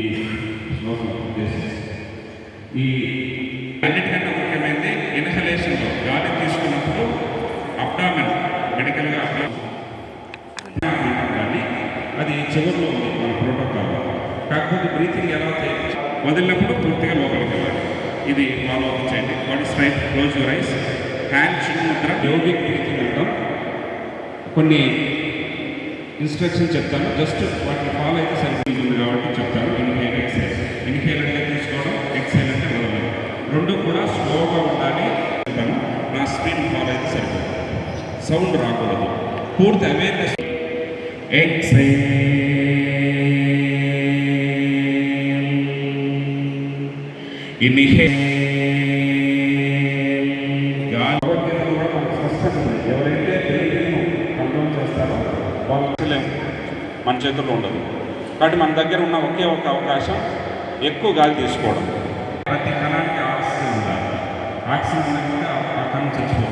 ఈ శ్లోకం ఉద్దేశించి ఈ అన్నిటికంటే ముఖ్యమైనది ఇన్హలేషన్లో గాలి తీసుకున్నప్పుడు అప్డామెన్ మెడికల్గా అప్డామెన్ కానీ అది చివరిలో ఉంది మన ప్రోటోకాల్. కాకపోతే బ్రీతింగ్ ఎలా చేయాలి వదిలినప్పుడు పూర్తిగా లోపలికి వెళ్ళాలి. ఇది ఫాలో అప్ చేయండి. Body straight close your eyes hand చిన్న ముద్ర యోగిక్ బ్రీతింగ్ అంటాం. కొన్ని ఇన్స్ట్రక్షన్ చెప్తాను. జస్ట్ వాటిని ఫాలో అయితే సరిపోయింది సరిపోతుంది సౌండ్ రాకూడదు. పూర్తి అవేర్నెస్ ఎక్సైల్ ఇన్హేల్ కూడా ఎవరైతే కంట్రోల్ చేస్తారో మన చేతుల్లో ఉండదు. కాబట్టి మన దగ్గర ఉన్న ఒకే ఒక అవకాశం ఎక్కువ గాలి తీసుకోవడం. ప్రతి కణానికి ఆక్సిజన్ ఉండాలి. ఆక్సిజన్ లేకుండా ఆ కణం చచ్చిపోతుంది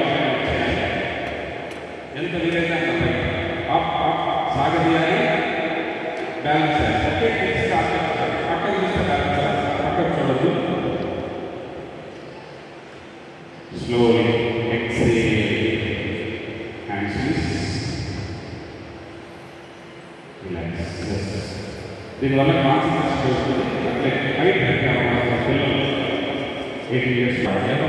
స్లోలీ ఎక్సేల్ హ్యాండ్స్ రిలాక్స్ దీనివల్ల కాన్సన్ట్రేషన్ వస్తుంది అట్లే హైట్ పెట్టాలి పిల్లలు ఎయిటీన్ ఇయర్స్ ఏదో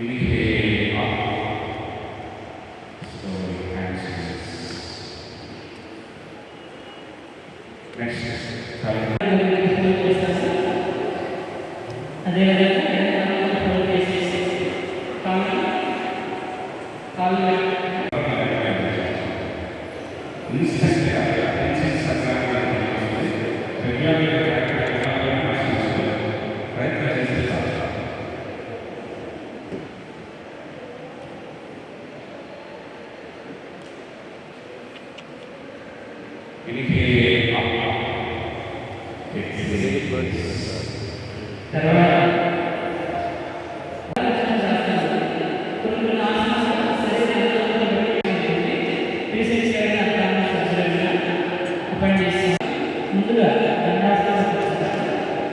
Amen.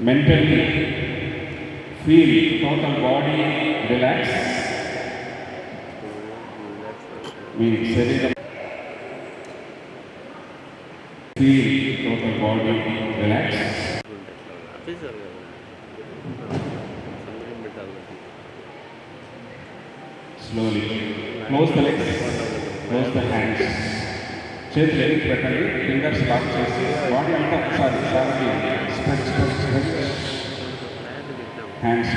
mentally feel total body relax. Means ശരീരം feel total body relax officer కదా సంతకం పెట్టాలి slowly close the legs close the hands చేతులు ఎదురు పెట్టండి ఫింగర్స్ లాక్ చేసి బాడీ అంతా ఒకసారి ఒకసారి స్ట్రెచ్ స్ట్రెచ్ స్ట్రెచ్ హ్యాండ్స్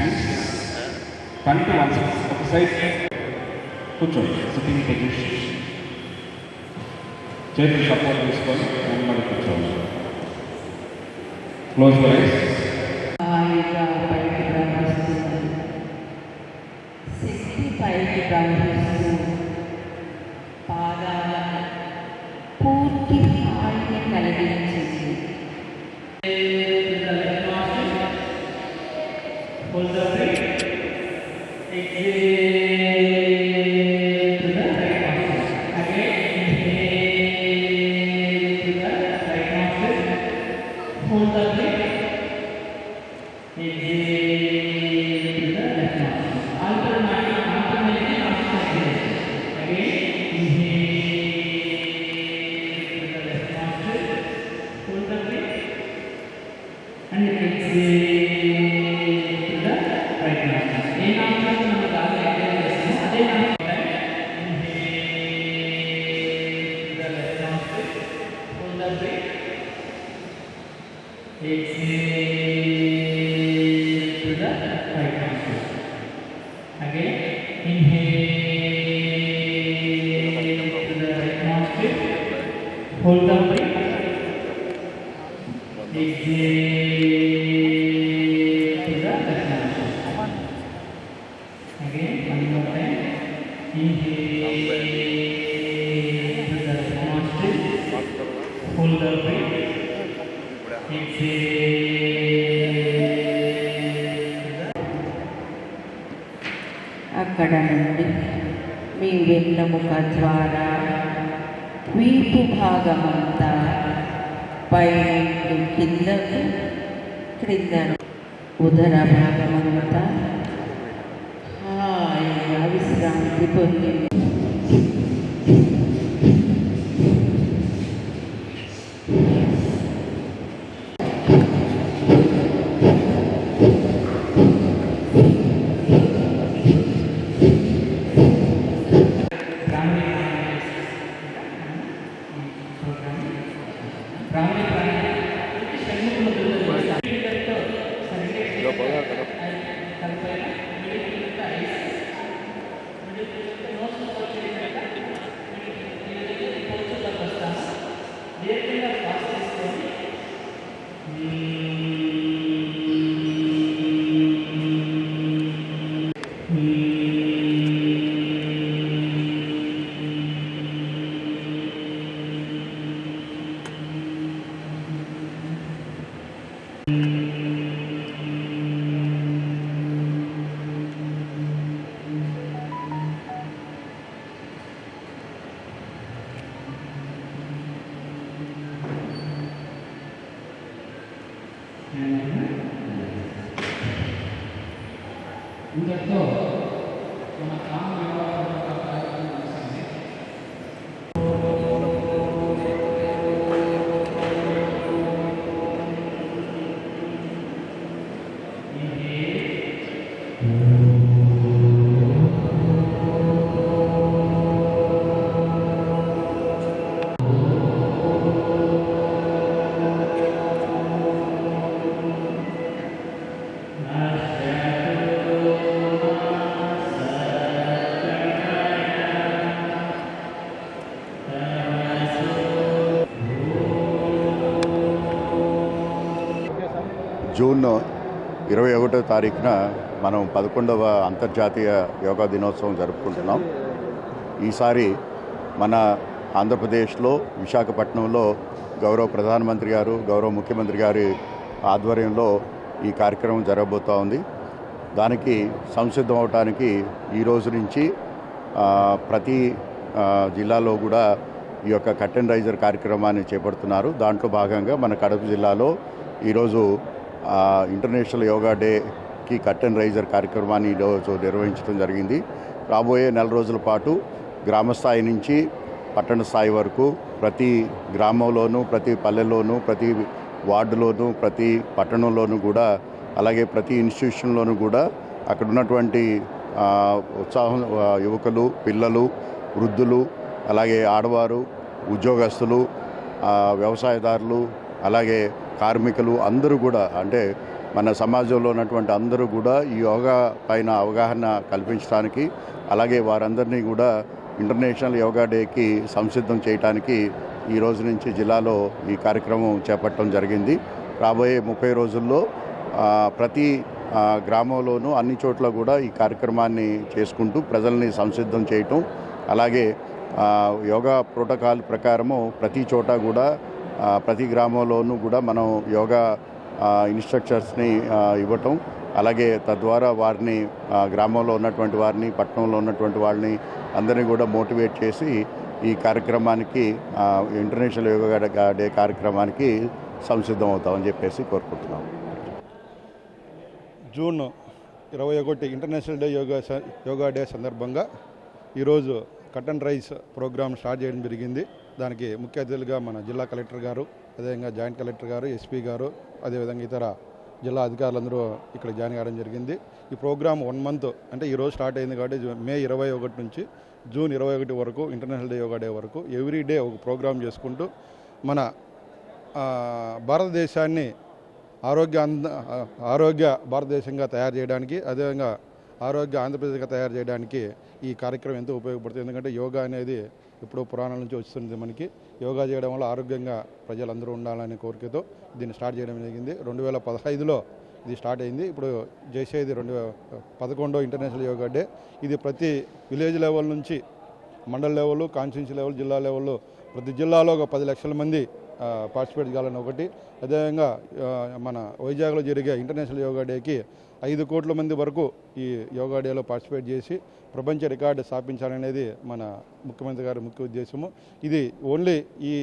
కంటి వన్ ఒక సైడ్ కూర్చోండి sitting position Cierpi, Japón, Wisconsin, Número 14. Los tres. কোনটা কি Exhale to the right nostril. Again, inhale to the right nostril. Hold the అక్కడ నుండి మీ వెన్నెముక ద్వారా వీపు భాగమంతా పై కిందకు క్రింద ఉదర భాగమంతా. హాయిగా విశ్రాంతి పొందింది. ఇంతటితో మన గ్రామ ఇరవై ఒకటో తారీఖున మనం పదకొండవ అంతర్జాతీయ యోగా దినోత్సవం జరుపుకుంటున్నాం. ఈసారి మన ఆంధ్రప్రదేశ్లో విశాఖపట్నంలో గౌరవ ప్రధానమంత్రి గారు గౌరవ ముఖ్యమంత్రి గారి ఆధ్వర్యంలో ఈ కార్యక్రమం జరగబోతూ ఉంది. దానికి సంసిద్ధం అవటానికి ఈ రోజు నుంచి ప్రతి జిల్లాలో కూడా ఈ యొక్క కట్ అండ్ రైజర్ కార్యక్రమాన్ని చేపడుతున్నారు. దాంట్లో భాగంగా మన కడప జిల్లాలో ఈరోజు ఇంటర్నేషనల్ యోగా డేకి కట్టెన్ రైజర్ కార్యక్రమాన్ని ఈరోజు నిర్వహించడం జరిగింది. రాబోయే నెల రోజుల పాటు గ్రామ స్థాయి నుంచి పట్టణ స్థాయి వరకు ప్రతి గ్రామంలోనూ ప్రతి పల్లెల్లోనూ ప్రతి వార్డులోనూ ప్రతి పట్టణంలోనూ కూడా అలాగే ప్రతి ఇన్స్టిట్యూషన్లోనూ కూడా అక్కడ ఉన్నటువంటి ఉత్సాహం యువకులు పిల్లలు వృద్ధులు అలాగే ఆడవారు ఉద్యోగస్తులు వ్యవసాయదారులు అలాగే కార్మికులు అందరూ కూడా అంటే మన సమాజంలో ఉన్నటువంటి అందరూ కూడా ఈ యోగా పైన అవగాహన కల్పించడానికి అలాగే వారందరినీ కూడా ఇంటర్నేషనల్ యోగా డేకి సంసిద్ధం చేయడానికి ఈ రోజు నుంచి జిల్లాలో ఈ కార్యక్రమం చేపట్టడం జరిగింది. రాబోయే ముప్పై రోజుల్లో ప్రతి గ్రామంలోనూ అన్ని చోట్ల కూడా ఈ కార్యక్రమాన్ని చేసుకుంటూ ప్రజల్ని సంసిద్ధం చేయటం అలాగే యోగా ప్రోటోకాల్ ప్రకారము ప్రతి చోట కూడా ప్రతి గ్రామంలోనూ కూడా మనం యోగా ఇన్స్ట్రక్చర్స్ని ఇన్స్ట్రక్టర్స్ని ఇవ్వటం. అలాగే తద్వారా వారిని గ్రామంలో ఉన్నటువంటి వారిని పట్టణంలో ఉన్నటువంటి వాళ్ళని అందరినీ కూడా మోటివేట్ చేసి ఈ కార్యక్రమానికి ఇంటర్నేషనల్ యోగా డే- కార్యక్రమానికి సంసిద్ధం అవుతామని చెప్పేసి కోరుకుంటున్నాం. జూన్ ఇరవై ఒకటి international day yoga yoga day సందర్భంగా ఈరోజు cut and rice programme start చేయడం జరిగింది. దానికి ముఖ్య అతిథులుగా మన జిల్లా కలెక్టర్ గారు అదేవిధంగా జాయింట్ కలెక్టర్ గారు ఎస్పీ గారు అదేవిధంగా ఇతర జిల్లా అధికారులందరూ ఇక్కడ జాయిన్ కావడం జరిగింది. ఈ ప్రోగ్రామ్ వన్ మంత్ అంటే ఈరోజు స్టార్ట్ అయింది కాబట్టి మే ఇరవై ఒకటి నుంచి జూన్ ఇరవై ఒకటి వరకు ఇంటర్నేషనల్ డే యోగా డే వరకు ఎవ్రీ డే ఒక ప్రోగ్రామ్ చేసుకుంటూ మన భారతదేశాన్ని ఆరోగ్య అంద ఆరోగ్య భారతదేశంగా తయారు చేయడానికి అదేవిధంగా ఆరోగ్య ఆంధ్రప్రదేశ్గా తయారు చేయడానికి ఈ కార్యక్రమం ఎంతో ఉపయోగపడుతుంది. ఎందుకంటే యోగా అనేది ఎప్పుడో పురాణాల నుంచి వస్తుంది మనకి. యోగా చేయడం వల్ల ఆరోగ్యంగా ప్రజలందరూ ఉండాలనే కోరికతో దీన్ని స్టార్ట్ చేయడం జరిగింది. రెండు వేల పదహైదులో ఇది స్టార్ట్ అయింది. ఇప్పుడు చేసేది రెండు పదకొండో ఇంటర్నేషనల్ యోగా డే. ఇది ప్రతి విలేజ్ లెవెల్ నుంచి మండల్ లెవెల్ కాన్స్టిట్యూన్సీ లెవెల్ జిల్లా లెవెల్లో ప్రతి జిల్లాలో ఒక పది లక్షల మంది పార్టిసిపేట్ చేయాలని ఒకటి. అదేవిధంగా మన వైజాగ్లో జరిగే ఇంటర్నేషనల్ యోగా డేకి ఐదు కోట్ల మంది వరకు ఈ యోగా డేలో పార్టిసిపేట్ చేసి ప్రపంచ రికార్డు స్థాపించాలనేది మన ముఖ్యమంత్రి గారి ముఖ్య ఉద్దేశము. ఇది ఓన్లీ ఈ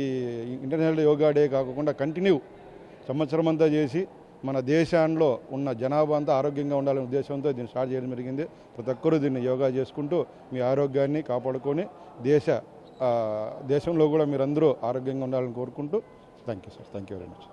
ఇంటర్నేషనల్ యోగా డే కాకుండా కంటిన్యూ సంవత్సరం అంతా చేసి మన దేశంలో ఉన్న జనాభా అంతా ఆరోగ్యంగా ఉండాలనే ఉద్దేశంతో దీన్ని స్టార్ట్ చేయడం జరిగింది. ప్రతి ఒక్కరూ దీన్ని యోగా చేసుకుంటూ మీ ఆరోగ్యాన్ని కాపాడుకొని దేశ దేశంలో కూడా మీరందరూ ఆరోగ్యంగా ఉండాలని కోరుకుంటూ thank you sir. Thank you very much.